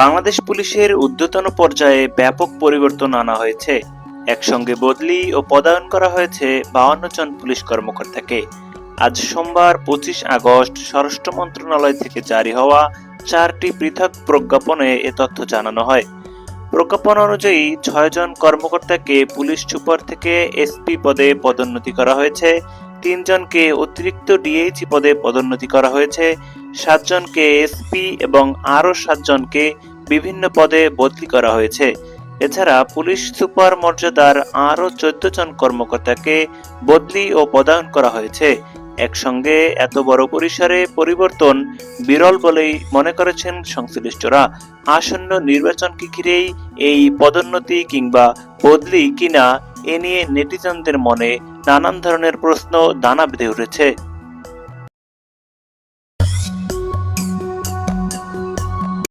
বাংলাদেশ পুলিশের ঊর্ধ্বতন পর্যায়ে ব্যাপক পরিবর্তন আনা হয়েছে। একসঙ্গে বদলি ও পদায়ন করা হয়েছে বাউন্ন জন পুলিশ কর্মকর্তাকে। আজ সোমবার পঁচিশ আগস্ট স্বরাষ্ট্র মন্ত্রণালয় থেকে জারি হওয়া চারটি পৃথক প্রজ্ঞাপনে এ তথ্য জানানো হয়। প্রজ্ঞাপন অনুযায়ী ছয়জন কর্মকর্তাকে পুলিশ সুপার থেকে এসপি পদে পদোন্নতি করা হয়েছে তিনজনকে অতিরিক্ত ডিএইচি পদে পদোন্নতি করা হয়েছে সাতজনকে এসপি এবং আরও সাতজনকে বিভিন্ন পদে বদলি করা হয়েছে। এছাড়া পুলিশ সুপার মর্যাদার আরও চোদ্দ জন কর্মকর্তাকে বদলি ও পদায়ন করা হয়েছে। একসঙ্গে এত বড় পরিসরে পরিবর্তন বিরল বলেই মনে করেছেন সংশ্লিষ্টরা। আসন্ন নির্বাচনকে ঘিরেই এই পদোন্নতি কিংবা বদলি কিনা এ নিয়ে নেটিজনদের মনে নানান ধরনের প্রশ্ন দানা বেঁধে উঠেছে।